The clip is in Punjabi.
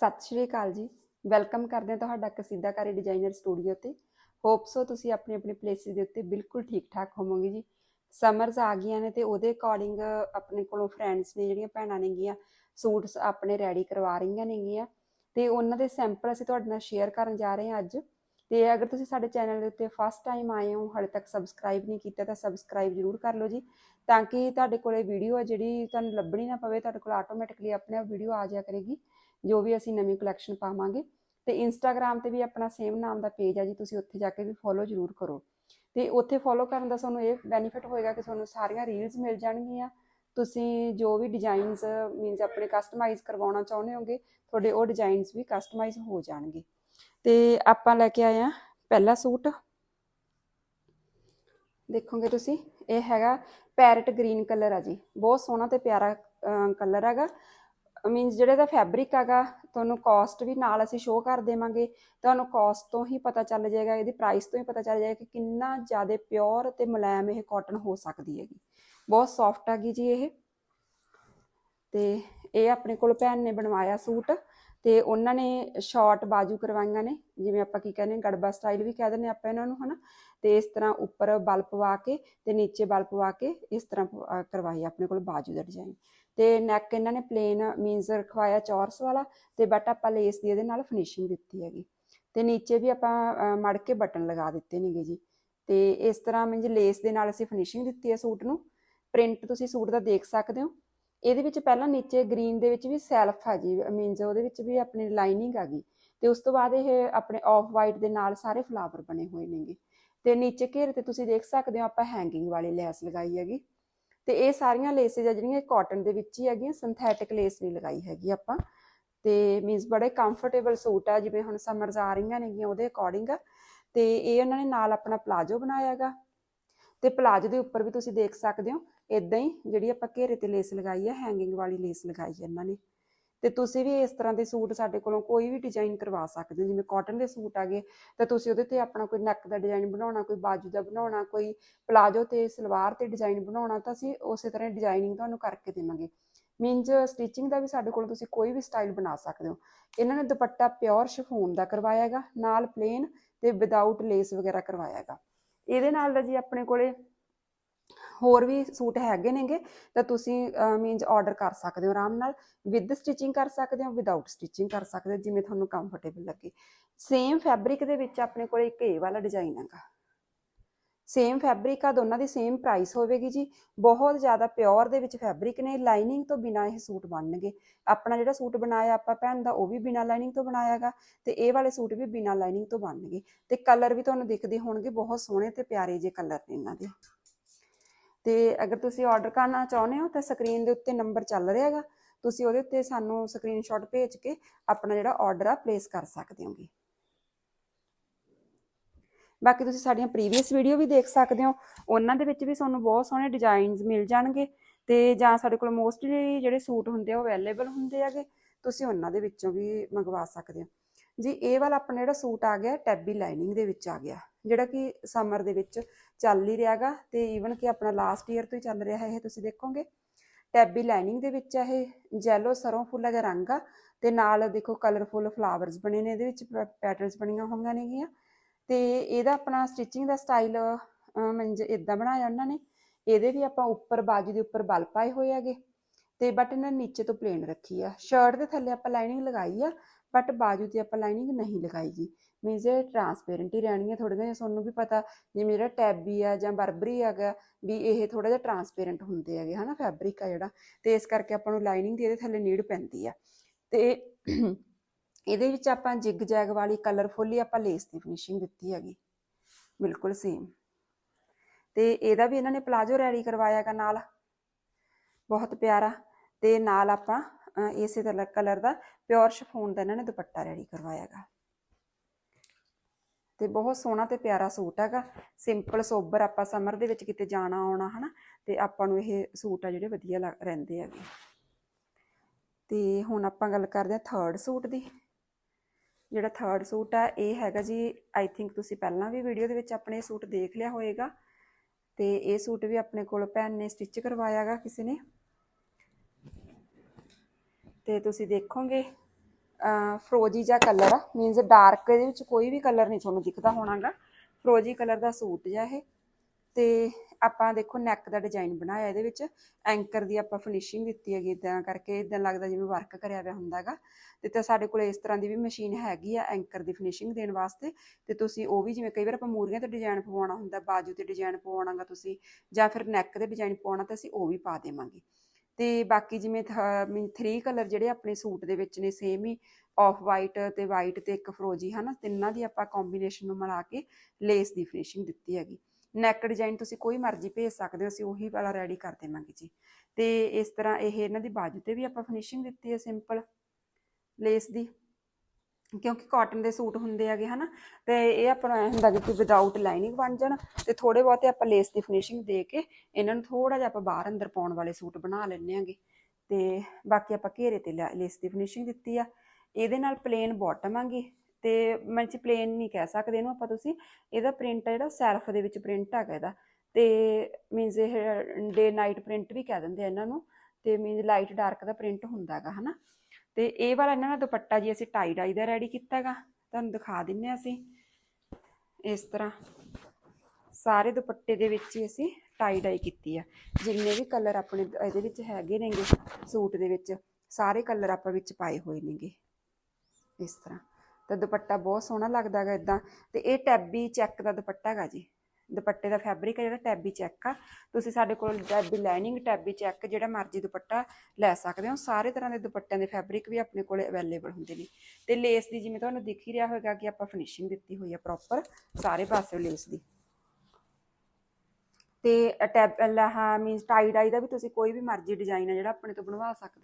ਸਤਿ ਸ਼੍ਰੀ ਅਕਾਲ ਜੀ। ਵੈਲਕਮ ਕਰਦੇ ਹਾਂ ਤੁਹਾਡਾ ਕਸੀਦਾਕਾਰੀ ਡਿਜ਼ਾਈਨਰ ਸਟੂਡੀਓ ਤੇ। ਹੋਪ ਸੋ ਤੁਸੀਂ ਆਪਣੇ ਆਪਣੇ ਪਲੇਸਿਸ ਦੇ ਉੱਤੇ ਬਿਲਕੁਲ ਠੀਕ ਠਾਕ ਹੋਵੋਗੇ ਜੀ। ਸਮਰਸ ਆ ਗਈਆਂ ਨੇ ਤੇ ਉਹਦੇ ਅਕੋਰਡਿੰਗ ਆਪਣੇ ਕੋਲੋਂ ਫਰੈਂਡਸ ਨੇ ਜਿਹੜੀਆਂ ਭੈਣਾਂ ਨੇਗੀਆਂ ਸੂਟਸ ਆਪਣੇ ਰੈਡੀ ਕਰਵਾ ਰਹੀਆਂ ਨੇਗੀਆਂ। ਤੇ ਉਹਨਾਂ ਦੇ ਸੈਂਪਲ ਅਸੀਂ ਤੁਹਾਡੇ ਨਾਲ ਸ਼ੇਅਰ ਕਰਨ ਜਾ ਰਹੇ ਹਾਂ ਅੱਜ। ਤੇ ਅਗਰ ਤੁਸੀਂ ਸਾਡੇ ਚੈਨਲ ਦੇ ਉੱਤੇ ਫਸਟ ਟਾਈਮ ਆਏ ਹੋ, ਹਾਲੇ ਤੱਕ ਸਬਸਕ੍ਰਾਈਬ ਨਹੀਂ ਕੀਤਾ ਤਾਂ ਸਬਸਕ੍ਰਾਈਬ ਜ਼ਰੂਰ ਕਰ ਲਓ ਜੀ। ਤਾਂ ਕਿ ਤੁਹਾਡੇ ਕੋਲੇ ਵੀਡੀਓ ਹੈ ਜਿਹੜੀ ਤੁਹਾਨੂੰ ਲੱਭਣੀ ਨਾ ਪਵੇ, ਤੁਹਾਡੇ ਕੋਲ ਆਟੋਮੈਟਿਕਲੀ ਆਪਣੇ ਆਪ ਵੀਡੀਓ ਆ ਜਾਇਆ ਕਰੇਗੀ। ਜੋ ਵੀ ਅਸੀਂ ਨਵੀਂ ਕਲੈਕਸ਼ਨ ਪਾਵਾਂਗੇ, ਤੇ ਇੰਸਟਾਗ੍ਰam ਤੇ ਵੀ ਆਪਣਾ ਸੇਮ ਨਾਮ ਦਾ ਪੇਜ ਹੈ ਜੀ, ਤੁਸੀਂ ਉੱਥੇ ਜਾ ਕੇ ਵੀ ਫੋਲੋ ਜ਼ਰੂਰ ਕਰੋ। ਤੇ ਉੱਥੇ ਫੋਲੋ ਕਰਨ ਦਾ ਤੁਹਾਨੂੰ ਇਹ ਬੈਨੀਫਿਟ ਹੋਏਗਾ ਕਿ ਤੁਹਾਨੂੰ ਸਾਰੀਆਂ ਰੀਲਸ ਮਿਲ ਜਾਣਗੀਆਂ। ਤੁਸੀਂ ਜੋ ਵੀ ਡਿਜ਼ਾਈਨਸ ਮੀਨਸ ਆਪਣੇ ਕਸਟਮਾਈਜ਼ ਕਰਵਾਉਣਾ ਚਾਹੁੰਦੇ ਹੋਗੇ, ਤੁਹਾਡੇ ਉਹ ਡਿਜ਼ਾਈਨਸ ਵੀ ਕਸਟਮਾਈਜ਼ ਹੋ ਜਾਣਗੇ। ਤੇ ਆਪਾਂ ਲੈ ਕੇ ਆਏ ਆ ਪਹਿਲਾ ਸੂਟ। ਦੇਖੋਗੇ ਤੁਸੀਂ, ਇਹ ਹੈਗਾ ਪੈਰਟ ਗ੍ਰੀਨ ਕਲਰ ਆ ਜੀ। ਬਹੁਤ ਸੋਹਣਾ ਤੇ ਪਿਆਰਾ ਕਲਰ ਹੈਗਾ। ਮੀਨਸ ਜਿਹੜੇ ਦਾ ਫੈਬਰਿਕ ਹੈਗਾ, ਤੁਹਾਨੂੰ ਕਾਸਟ ਵੀ ਨਾਲ ਅਸੀਂ ਸ਼ੋਅ ਕਰ ਦੇਵਾਂਗੇ। ਤੁਹਾਨੂੰ ਕਾਸਟ ਤੋਂ ਹੀ ਪਤਾ ਚੱਲ ਜਾਏਗਾ, ਇਹਦੀ ਪ੍ਰਾਈਸ ਤੋਂ ਹੀ ਪਤਾ ਚੱਲ ਜਾਏਗਾ ਕਿ ਕਿੰਨਾ ਜ਼ਿਆਦਾ ਪਿਓਰ ਤੇ ਮੁਲਾਇਮ ਇਹ ਕਾਟਨ ਹੋ ਸਕਦੀ ਹੈਗੀ। ਬਹੁਤ ਸੌਫਟ ਹੈਗੀ ਜੀ ਇਹ। ਤੇ ਇਹ ਆਪਣੇ ਕੋਲ ਭੈਣ ਨੇ ਬਣਵਾਇਆ ਸੂਟ, ਤੇ ਉਹਨਾਂ ਨੇ ਸ਼ਾਰਟ ਬਾਜੂ ਕਰਵਾਈਆਂ ਨੇ, ਜਿਵੇਂ ਆਪਾਂ ਕੀ ਕਹਿੰਦੇ ਗੜਬਾ ਸਟਾਈਲ ਵੀ ਕਹਿ ਦਿੰਦੇ ਆਪਾਂ ਇਹਨਾਂ ਨੂੰ, ਹਨਾ? ਤੇ ਇਸ ਤਰ੍ਹਾਂ ਉੱਪਰ ਬਲ ਪਵਾ ਕੇ ਤੇ ਨੀਚੇ ਬਲ ਪਵਾ ਕੇ ਇਸ ਤਰ੍ਹਾਂ ਕਰਵਾਈ, ਆਪਣੇ ਕੋਲ ਬਾਜੂ ਦਾ ਡਿਜ਼ਾਈਨ ਤੇ ਨੈਕ ਇਹਨਾਂ ਨੇ ਪਲੇਨ ਮੀਨਸ ਰਖਵਾਇਆ ਚੌਰਸ ਵਾਲਾ ਤੇ ਬਟ ਆਪਾਂ ਲੇਸ ਦੀ ਇਹਦੇ ਨਾਲ ਫਿਨਿਸ਼ਿੰਗ ਦਿੱਤੀ ਹੈਗੀ। ਤੇ ਨੀਚੇ ਵੀ ਆਪਾਂ ਮੜ ਕੇ ਬਟਨ ਲਗਾ ਦਿੱਤੇ ਨੇਗੇ ਜੀ। ਤੇ ਇਸ ਤਰ੍ਹਾਂ ਮੀਨਸ ਲੇਸ ਦੇ ਨਾਲ ਅਸੀਂ ਫਿਨਿਸ਼ਿੰਗ ਦਿੱਤੀ ਹੈ ਸੂਟ ਨੂੰ। ਪ੍ਰਿੰਟ ਤੁਸੀਂ ਸੂਟ ਦਾ ਦੇਖ ਸਕਦੇ ਹੋ। ਇਹਦੇ ਵਿੱਚ ਪਹਿਲਾਂ ਨੀਚੇ ਗ੍ਰੀਨ ਦੇ ਵਿੱਚ ਵੀ ਸੈਲਫ ਆ ਜੀ ਮੀਨਸ ਉਹਦੇ ਵਿੱਚ ਵੀ ਆਪਣੀ ਲਾਈਨਿੰਗ ਆ ਗਈ। ਤੇ ਉਸ ਤੋਂ ਬਾਅਦ ਇਹ ਆਪਣੇ ਆਫ ਵਾਈਟ ਦੇ ਨਾਲ ਸਾਰੇ ਫਲਾਵਰ ਬਣੇ ਹੋਏ ਨੇਗੇ। ਤੇ ਨੀਚੇ ਘੇਰੇ ਤੇ ਤੁਸੀਂ ਦੇਖ ਸਕਦੇ ਹੋ ਆਪਾਂ ਹੈਂਗਿੰਗ ਵਾਲੀ ਲੈਸ ਲਗਾਈ ਹੈਗੀ। ਤੇ ਇਹ ਸਾਰੀਆਂ ਲੇਸਿਸ ਆ ਜਿਹੜੀਆਂ ਕਾਟਨ ਦੇ ਵਿੱਚ ਹੀ ਹੈਗੀਆਂ ਸਿੰਥੈਟਿਕ ਲੇਸ ਨਹੀਂ ਲਗਾਈ ਹੈਗੀ ਆਪਾਂ। ਤੇ ਮੀਨਸ ਬੜੇ ਕੰਫਰਟੇਬਲ ਸੂਟ ਆ, ਜਿਵੇਂ ਹੁਣ ਸਮਰਸ ਆ ਰਹੀਆਂ ਨੇਗੀਆਂ ਉਹਦੇ ਅਕੋਰਡਿੰਗ ਤੇ ਇਹ ਉਹਨਾਂ ਨੇ ਨਾਲ ਆਪਣਾ ਪਲਾਜੋ ਬਣਾਇਆ ਹੈਗਾ। ਤੇ ਪਲਾਜੋ ਦੇ ਉੱਪਰ ਵੀ ਤੁਸੀਂ ਦੇਖ ਸਕਦੇ ਹੋ ਇਦਾਂ ਹੀ ਜਿਹੜੀ ਆਪਾਂ ਘੇਰੇ ਤੇ ਲੇਸ ਲਗਾਈ ਹੈ ਹੈਂਗਿੰਗ ਵਾਲੀ ਲੇਸ ਲਗਾਈ ਹੈ ਇਹਨਾਂ ਨੇ। ਤੇ ਤੁਸੀਂ ਵੀ ਇਸ ਤਰ੍ਹਾਂ ਦੇ ਸੂਟ ਸਾਡੇ ਕੋਲੋਂ ਕੋਈ ਵੀ ਡਿਜ਼ਾਈਨ ਕਰਵਾ ਸਕਦੇ ਹੋ। ਜਿਵੇਂ ਕਾਟਨ ਦੇ ਸੂਟ ਆ ਗਏ, ਤਾਂ ਤੁਸੀਂ ਉਹਦੇ ਤੇ ਆਪਣਾ ਕੋਈ ਨੈਕ ਦਾ ਡਿਜ਼ਾਈਨ ਬਣਾਉਣਾ, ਕੋਈ ਬਾਜੂ ਦਾ ਬਣਾਉਣਾ, ਕੋਈ ਪਲਾਜੋ ਤੇ ਸਲਵਾਰ ਤੇ ਡਿਜ਼ਾਈਨ ਬਣਾਉਣਾ, ਤਾਂ ਅਸੀਂ ਉਸੇ ਤਰ੍ਹਾਂ ਡਿਜ਼ਾਈਨਿੰਗ ਤੁਹਾਨੂੰ ਕਰਕੇ ਦੇਵਾਂਗੇ। ਮੀਨਜ਼ ਸਟਿਚਿੰਗ ਦਾ ਵੀ ਸਾਡੇ ਕੋਲ ਤੁਸੀਂ ਕੋਈ ਵੀ ਸਟਾਈਲ ਬਣਾ ਸਕਦੇ ਹੋ। ਇਹਨਾਂ ਨੇ ਦੁਪੱਟਾ ਪਿਓਰ ਸ਼ਿਫੋਨ ਦਾ ਕਰਵਾਇਆ ਹੈਗਾ, ਨਾਲ ਪਲੇਨ ਤੇ ਵਿਦਆਊਟ ਲੇਸ ਵਗੈਰਾ ਕਰਵਾਇਆ ਹੈਗਾ। ਇਹਦੇ ਨਾਲ ਦਾ ਜੀ ਆਪਣੇ ਕੋਲੇ ਹੋਰ ਵੀ ਸੂਟ ਹੈਗੇ ਨੇਗੇ, ਤਾਂ ਤੁਸੀਂ ਮੀਨਸ ਆਰਡਰ ਕਰ ਸਕਦੇ ਹੋ ਆਰਾਮ ਨਾਲ ਵਿਦ ਸਟਿਚਿੰਗ ਕਰ ਸਕਦੇ ਹੋ ਵਿਦਆਊਟ ਸਟਿਚਿੰਗ ਕਰ ਸਕਦੇ ਹੋ, ਜਿਵੇਂ ਤੁਹਾਨੂੰ ਕੰਫਰਟੇਬਲ ਲੱਗੇ। ਸੇਮ ਫੈਬਰਿਕ ਦੇ ਵਿੱਚ ਆਪਣੇ ਕੋਲ ਇੱਕ ਇਹ ਵਾਲਾ ਡਿਜ਼ਾਈਨ ਹੈਗਾ। ਸੇਮ ਫੈਬਰਿਕ ਆ, ਦੋਨਾਂ ਦੀ ਸੇਮ ਪ੍ਰਾਈਸ ਹੋਵੇਗੀ ਜੀ। ਬਹੁਤ ਜ਼ਿਆਦਾ ਪਿਓਰ ਦੇ ਵਿੱਚ ਫੈਬਰਿਕ ਨੇ ਲਾਈਨਿੰਗ ਤੋਂ ਬਿਨਾ ਇਹ ਸੂਟ ਬਣਨਗੇ। ਆਪਣਾ ਜਿਹੜਾ ਸੂਟ ਬਣਾਇਆ ਆਪਾਂ ਭੈਣ ਦਾ, ਉਹ ਵੀ ਬਿਨਾ ਲਾਈਨਿੰਗ ਤੋਂ ਬਣਾਇਆਗਾ ਤੇ ਇਹ ਵਾਲੇ ਸੂਟ ਵੀ ਬਿਨਾ ਲਾਈਨਿੰਗ ਤੋਂ ਬਣਨਗੇ। ਤੇ ਕਲਰ ਵੀ ਤੁਹਾਨੂੰ ਦਿਖਦੇ ਹੋਣਗੇ, ਬਹੁਤ ਸੋਹਣੇ ਤੇ ਪਿਆਰੇ ਜੇ ਕਲਰ ਨੇ ਇਹਨਾਂ ਦੇ। ਤੇ ਅਗਰ ਤੁਸੀਂ ਆਰਡਰ ਕਰਨਾ ਚਾਹੁੰਦੇ ਹੋ ਤਾਂ ਸਕਰੀਨ ਦੇ ਉੱਤੇ ਨੰਬਰ ਚੱਲ ਰਿਹਾ ਹੈਗਾ। ਤੁਸੀਂ ਉਹਦੇ ਉੱਤੇ ਸਾਨੂੰ ਸਕਰੀਨਸ਼ਾਟ ਭੇਜ ਕੇ ਆਪਣਾ ਜਿਹੜਾ ਆਰਡਰ ਆ ਪਲੇਸ ਕਰ ਸਕਦੇ ਹੋਗੇ। ਬਾਕੀ ਤੁਸੀਂ ਸਾਡੀਆਂ ਪ੍ਰੀਵੀਅਸ ਵੀਡੀਓ ਵੀ ਦੇਖ ਸਕਦੇ ਹੋ। ਉਹਨਾਂ ਦੇ ਵਿੱਚ ਵੀ ਤੁਹਾਨੂੰ ਬਹੁਤ ਸੋਹਣੇ ਡਿਜ਼ਾਈਨਸ ਮਿਲ ਜਾਣਗੇ ਤੇ ਜਾਂ ਸਾਡੇ ਕੋਲ ਮੋਸਟਲੀ ਜਿਹੜੇ ਸੂਟ ਹੁੰਦੇ ਆ ਉਹ ਅਵੇਲੇਬਲ ਹੁੰਦੇ ਹੈਗੇ। ਤੁਸੀਂ ਉਹਨਾਂ ਦੇ ਵਿੱਚੋਂ ਵੀ ਮੰਗਵਾ ਸਕਦੇ ਹੋ। ਜੀ, ਇਹ ਵਾਲਾ ਆਪਣਾ ਜਿਹੜਾ ਸੂਟ ਆ ਗਿਆ, ਟੈਬੀ ਲਾਈਨਿੰਗ ਦੇ ਵਿੱਚ ਆ ਗਿਆ। ਜਿਹੜਾ ਕਿ ਸਮਰ ਦੇ ਵਿੱਚ ਚੱਲ ਹੀ ਰਿਹਾਗਾ ਤੇ ਈਵਨ ਕਿ ਆਪਣਾ ਲਾਸਟ ਈਅਰ ਤੋਂ ਹੀ ਚੱਲ ਰਿਹਾ ਹੈ ਇਹ, ਤੁਸੀਂ ਦੇਖੋਗੇ। ਟੈਬੀ ਲਾਈਨਿੰਗ ਦੇ ਵਿੱਚ ਆ ਇਹ ਜੈਲੋ ਸਰੋਂ ਫੁੱਲਾ ਜਿਹਾ ਰੰਗ ਆ ਤੇ ਨਾਲ ਦੇਖੋ ਕਲਰਫੁੱਲ ਫਲਾਵਰਸ ਬਣੇ ਨੇ, ਇਹਦੇ ਵਿੱਚ ਪੈਟਰਨਸ ਬਣੀਆਂ ਹੋਈਆਂ ਨੇਗੀਆਂ। ਤੇ ਇਹਦਾ ਆਪਣਾ ਸਟਿਚਿੰਗ ਦਾ ਸਟਾਈਲ ਮੰਜ ਇਦਾਂ ਬਣਾਇਆ ਉਹਨਾਂ ਨੇ। ਇਹਦੇ ਵੀ ਆਪਾਂ ਉੱਪਰ ਬਾਜੂ ਦੇ ਉੱਪਰ ਬਲ ਪਾਏ ਹੋਏ ਹੈਗੇ। ਤੇ ਬਟ ਇਹਨਾਂ ਨੇ ਨੀਚੇ ਤੋਂ ਪਲੇਨ ਰੱਖੀ ਆ। ਸ਼ਰਟ ਦੇ ਥੱਲੇ ਆਪਾਂ ਲਾਈਨਿੰਗ ਲਗਾਈ ਆ। ਬਟ ਬਾਜੂ ਤੇ ਆਪਾਂ ਲਾਈਨਿੰਗ ਨਹੀਂ ਲਗਾਈ ਮੀਨਸ ਇਹ ਟਰਾਂਸਪੇਰੈਂਟ ਹੀ ਰਹਿਣੀ ਹੈ ਜਿਹਾ ਤੁਹਾਨੂੰ ਵੀ ਪਤਾ ਜਿਵੇਂ ਜਿਹੜਾ ਟੈਬੀ ਆ ਜਾਂ ਬਰਬਰੀ ਹੈਗਾ, ਵੀ ਇਹ ਥੋੜਾ ਜਿਹਾ ਟਰਾਂਸਪੇਰੈਂਟ ਹੁੰਦੇ ਹੈਗੇ, ਹਨਾ ਫੈਬਰਿਕ ਆ ਜਿਹੜਾ, ਤੇ ਇਸ ਕਰਕੇ ਆਪਾਂ ਨੂੰ ਲਾਈਨਿੰਗ ਦੀ ਇਹਦੇ ਥੱਲੇ ਨੀਡ ਪੈਂਦੀ ਆ। ਤੇ ਇਹਦੇ ਵਿੱਚ ਆਪਾਂ ਜਿਗ ਜੈਗ ਵਾਲੀ ਕਲਰਫੁੱਲੀ ਆਪਾਂ ਲੇਸ ਦੀ ਫਿਨਿਸ਼ਿੰਗ ਦਿੱਤੀ ਹੈਗੀ, ਬਿਲਕੁਲ ਸੇਮ ਤੇ ਇਹਦਾ ਵੀ ਇਹਨਾਂ ਨੇ ਪਲਾਜੋ ਰੈਡੀ ਕਰਵਾਇਆਗਾ ਨਾਲ, ਬਹੁਤ ਪਿਆਰਾ, ਤੇ ਨਾਲ ਆਪਾਂ ਇਸੇ ਤਰ੍ਹਾਂ ਕਲਰ ਦਾ ਪਿਓਰ ਸ਼ਫੋਨ ਦਾ ਇਹਨਾਂ ਨੇ ਦੁਪੱਟਾ ਰੈਡੀ ਕਰਵਾਇਆਗਾ ਤੇ ਬਹੁਤ ਸੋਹਣਾ ਤੇ ਪਿਆਰਾ ਸੂਟ ਹੈਗਾ। ਸਿੰਪਲ ਸੋਬਰ ਆਪਾਂ ਸਮਰ ਦੇ ਵਿੱਚ ਕਿਤੇ ਜਾਣਾ, ਆਉਣਾ, ਹਨਾ, ਤੇ ਆਪਾਂ ਨੂੰ ਇਹ ਸੂਟ ਆ ਜਿਹੜੇ ਵਧੀਆ ਲੱਗ- ਰਹਿੰਦੇ ਹੈਗੇ। ਤੇ ਹੁਣ ਆਪਾਂ ਗੱਲ ਕਰਦੇ ਹਾਂ ਥਰਡ ਸੂਟ ਦੀ। ਜਿਹੜਾ ਥਰਡ ਸੂਟ ਆ, ਇਹ ਹੈਗਾ ਜੀ ਆਈ ਥਿੰਕ ਤੁਸੀਂ ਪਹਿਲਾਂ ਵੀ ਵੀਡੀਓ ਦੇ ਵਿੱਚ ਆਪਣੇ ਸੂਟ ਦੇਖ ਲਿਆ ਹੋਵੇਗਾ ਤੇ ਇਹ ਸੂਟ ਵੀ ਆਪਣੇ ਕੋਲ ਭੈਣ ਨੇ ਸਟਿਚ ਕਰਵਾਇਆਗਾ ਕਿਸੇ ਨੇ। ਤੇ ਤੁਸੀਂ ਦੇਖੋਗੇ ਫਰੋਜੀ ਜਿਹਾ ਕਲਰ ਆ। ਮੀਨਸ ਡਾਰਕ ਇਹਦੇ ਵਿੱਚ ਕੋਈ ਵੀ ਕਲਰ ਨਹੀਂ ਤੁਹਾਨੂੰ ਦਿਖਦਾ ਹੋਣਾਗਾ। ਫਰੋਜੀ ਕਲਰ ਦਾ ਸੂਟ ਜਿਹਾ ਇਹ। ਤੇ ਆਪਾਂ ਦੇਖੋ ਨੈਕ ਦਾ ਡਿਜ਼ਾਈਨ ਬਣਾਇਆ ਇਹਦੇ ਵਿੱਚ। ਐਂਕਰ ਦੀ ਆਪਾਂ ਫਿਨਿਸ਼ਿੰਗ ਦਿੱਤੀ ਹੈਗੀ ਇਦਾਂ ਕਰਕੇ ਇਦਾਂ ਲੱਗਦਾ ਜਿਵੇਂ ਵਰਕ ਕਰਿਆ ਹੋਇਆ ਹੁੰਦਾਗਾ। ਤੇ ਤਾਂ ਸਾਡੇ ਕੋਲ ਇਸ ਤਰ੍ਹਾਂ ਦੀ ਵੀ ਮਸ਼ੀਨ ਹੈਗੀ ਆ ਐਂਕਰ ਦੀ ਫਿਨਿਸ਼ਿੰਗ ਦੇਣ ਵਾਸਤੇ। ਤੇ ਤੁਸੀਂ ਉਹ ਵੀ ਜਿਵੇਂ ਕਈ ਵਾਰ ਆਪਾਂ ਮੂਰੀਆਂ ਤੇ ਡਿਜ਼ਾਈਨ ਪਵਾਉਣਾ ਹੁੰਦਾ, ਬਾਜੂ ਤੇ ਡਿਜ਼ਾਈਨ ਪਵਾਉਣਾਗਾ ਤੁਸੀਂ, ਜਾਂ ਫਿਰ ਨੈਕ ਤੇ ਡਿਜ਼ਾਈਨ ਪਵਾਉਣਾ ਤਾਂ ਅਸੀਂ ਉਹ ਵੀ ਪਾ ਦੇਵਾਂਗੇ। ਤੇ ਬਾਕੀ ਜਿਵੇਂ ਥਰੀ ਕਲਰ ਜਿਹੜੇ ਆਪਣੇ ਸੂਟ ਦੇ ਵਿੱਚ ਨੇ ਸੇਮ ਹੀ ਆਫ ਵਾਈਟ ਤੇ ਵਾਈਟ ਤੇ ਇੱਕ ਫਰੋਜੀ ਹਨਾ, ਤਿੰਨਾਂ ਦੀ ਆਪਾਂ ਕੰਬੀਨੇਸ਼ਨ ਨੂੰ ਮਿਲਾ ਕੇ ਲੇਸ ਦੀ ਫਿਨਿਸ਼ਿੰਗ ਦਿੱਤੀ ਹੈਗੀ। ਨੈਕ ਡਿਜ਼ਾਈਨ ਤੁਸੀਂ ਕੋਈ ਮਰਜ਼ੀ ਭੇਜ ਸਕਦੇ ਹੋ, ਅਸੀਂ ਉਹੀ ਵਾਲਾ ਰੈਡੀ ਕਰ ਦੇਵਾਂਗੇ ਜੀ। ਤੇ ਇਸ ਤਰ੍ਹਾਂ ਇਹ ਇਹਨਾਂ ਦੀ ਬਾਜੂ ਤੇ ਵੀ ਆਪਾਂ ਫਿਨਿਸ਼ਿੰਗ ਦਿੱਤੀ ਹੈ ਸਿੰਪਲ ਲੇਸ ਦੀ। ਕਿਉਂਕਿ ਕਾਟਨ ਦੇ ਸੂਟ ਹੁੰਦੇ ਹੈਗੇ ਹਨਾ, ਤੇ ਇਹ ਆਪਣਾ ਐ ਹੁੰਦਾ ਕਿ ਵਿਦਆਊਟ ਲਾਈਨਿੰਗ ਬਣ ਜਾਣ ਤੇ ਥੋੜੇ ਬਹੁਤੇ ਆਪਾਂ ਲੇਸ ਦੀ ਫਿਨਿਸ਼ਿੰਗ ਦੇ ਕੇ ਇਹਨਾਂ ਨੂੰ ਥੋੜਾ ਜਿਹਾ ਆਪਾਂ ਬਾਹਰ ਅੰਦਰ ਪਾਉਣ ਵਾਲੇ ਸੂਟ ਬਣਾ ਲੈਣੇ ਆਂਗੇ ਤੇ ਬਾਕੀ ਆਪਾਂ ਘੇਰੇ ਤੇ ਲੇਸ ਦੀ ਫਿਨਿਸ਼ਿੰਗ ਦਿੱਤੀ ਆ। ਇਹਦੇ ਨਾਲ ਪਲੇਨ ਬਾਟਮ ਆਂਗੀ ਤੇ ਮੈਂ ਚ ਪਲੇਨ ਨਹੀਂ ਕਹਿ ਸਕਦੇ ਇਹਨੂੰ ਆਪਾਂ ਤੁਸੀਂ, ਇਹਦਾ ਪ੍ਰਿੰਟ ਹੈ ਜਿਹੜਾ ਸੈਲਫ ਦੇ ਵਿੱਚ ਪ੍ਰਿੰਟ ਹੈਗਾ ਇਹਦਾ। ਤੇ ਮੀਨਸ ਇਹ ਡੇ ਨਾਈਟ ਪ੍ਰਿੰਟ ਵੀ ਕਹਿ ਦਿੰਦੇ ਆ ਇਹਨਾਂ ਨੂੰ, ਤੇ ਮੀਨਸ ਲਾਈਟ ਡਾਰਕ ਦਾ ਪ੍ਰਿੰਟ ਹੁੰਦਾ ਹੈਗਾ ਹਨਾ। ਤੇ ਇਹ ਵਾਲਾ ਇਹਨਾਂ ਦਾ ਦੁਪੱਟਾ ਜੀ ਅਸੀਂ ਟਾਈ ਡਾਈ ਦਾ ਰੈਡੀ ਕੀਤਾ ਹੈਗਾ ਤੁਹਾਨੂੰ ਦਿਖਾ ਦਿੰਨੇ ਆ ਅਸੀਂ। ਇਸ ਤਰ੍ਹਾਂ ਸਾਰੇ ਦੁਪੱਟੇ ਦੇ ਵਿੱਚ ਹੀ ਅਸੀਂ ਟਾਈ ਡਾਈ ਕੀਤੀ ਆ। ਜਿੰਨੇ ਵੀ ਕਲਰ ਆਪਣੇ ਇਹਦੇ ਵਿੱਚ ਹੈਗੇ ਨੇਗੇ ਸੂਟ ਦੇ ਵਿੱਚ, ਸਾਰੇ ਕਲਰ ਆਪਾਂ ਵਿੱਚ ਪਾਏ ਹੋਏ ਨੇਗੇ। ਇਸ ਤਰ੍ਹਾਂ। ਤਾਂ ਦੁਪੱਟਾ ਬਹੁਤ ਸੋਹਣਾ ਲੱਗਦਾ ਹੈਗਾ ਇਦਾਂ ਤੇ ਇਹ ਟੈਬੀ ਚੈੱਕ ਦਾ ਦੁਪੱਟਾ ਹੈਗਾ ਜੀ। ਦੁਪੱਟੇ ਦਾ ਫੈਬਰਿਕ ਹੈ, ਜਿਹੜਾ ਟੈਬੀ ਚੈੱਕ ਆ। ਤੁਸੀਂ ਸਾਡੇ ਕੋਲ ਟੈਬੀ ਲਾਈਨਿੰਗ ਟੈਬੀ ਚੈੱਕ ਜਿਹੜਾ ਮਰਜ਼ੀ ਦੁਪੱਟਾ ਲੈ ਸਕਦੇ ਹੋ। ਸਾਰੇ ਤਰ੍ਹਾਂ ਦੇ ਦੁਪੱਟਿਆਂ ਦੇ ਫੈਬਰਿਕ ਵੀ ਆਪਣੇ ਕੋਲ ਅਵੇਲੇਬਲ ਹੁੰਦੇ ਨੇ। ਤੇ ਲੇਸ ਦੀ ਜਿਵੇਂ ਤੁਹਾਨੂੰ ਦਿਖ ਹੀ ਰਿਹਾ ਹੋਵੇਗਾ ਕਿ ਆਪਾਂ ਫਿਨਿਸ਼ਿੰਗ ਦਿੱਤੀ ਹੋਈ ਹੈ ਪ੍ਰੋਪਰ ਸਾਰੇ ਪਾਸੇ ਲੇਸ ਦੀ। ਤੇ ਟੈਬ ਲਾਹ ਮੀਨਸ ਟਾਈ ਡਾਈ ਦਾ ਵੀ ਤੁਸੀਂ ਕੋਈ ਵੀ ਮਰਜ਼ੀ ਡਿਜ਼ਾਈਨ ਆ ਜਿਹੜਾ ਆਪਣੇ ਤੋਂ ਬਣਵਾ ਸਕਦੇ